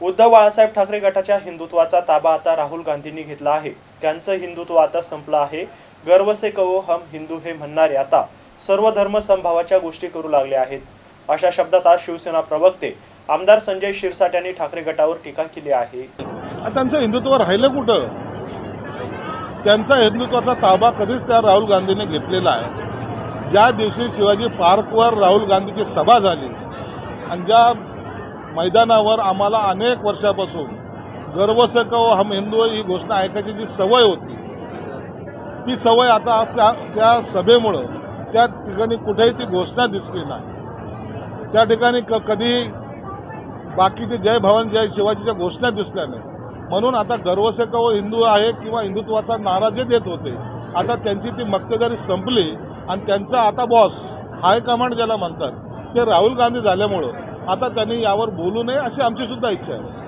उद्धव बाळासाहेब ठाकरे गटाच्या हिंदुत्वाचा ताबा आता राहुल गांधींनी घेतला आहे. त्यांचं हिंदुत्व आता संपलं आहे. गर्व से कवो हम हिंदू हे म्हणणारे आता सर्व धर्म संभावाच्या गोष्टी करू लागले आहेत. अशा शब्दात आज शिवसेना प्रवक्ते आमदार संजय शिरसाट यांनी ठाकरे गटावर टीका केली आहे. त्यांचं हिंदुत्व राहिलं कुठं? त्यांचा हिंदुत्वाचा ताबा कधीच त्या राहुल गांधीने घेतलेला आहे. ज्या दिवशी शिवाजी पार्कवर राहुल गांधीची सभा झाली आणि ज्या मैदानावर आम्हाला अनेक वर्षापासून गर्व से कहो हम हिंदू ही घोषणा ऐकायची जी सवय होती ती सवय आता त्या त्या सभेमुळं त्या ठिकाणी कुठेही ती घोषणा दिसली नाही. त्या ठिकाणी क कधी बाकीचे जय भवन जय शिवाजीच्या घोषणा दिसल्या नाही. म्हणून आता गर्व से कहो हिंदू आहे किंवा हिंदुत्वाचा नारा जे देत होते आता त्यांची ती मक्तेदारी संपली आणि त्यांचा आता बॉस हायकमांड ज्याला म्हणतात ते राहुल गांधी झाल्यामुळं आता त्यांनी यावर बोलू नये अशी आमची सुद्धा इच्छा आहे.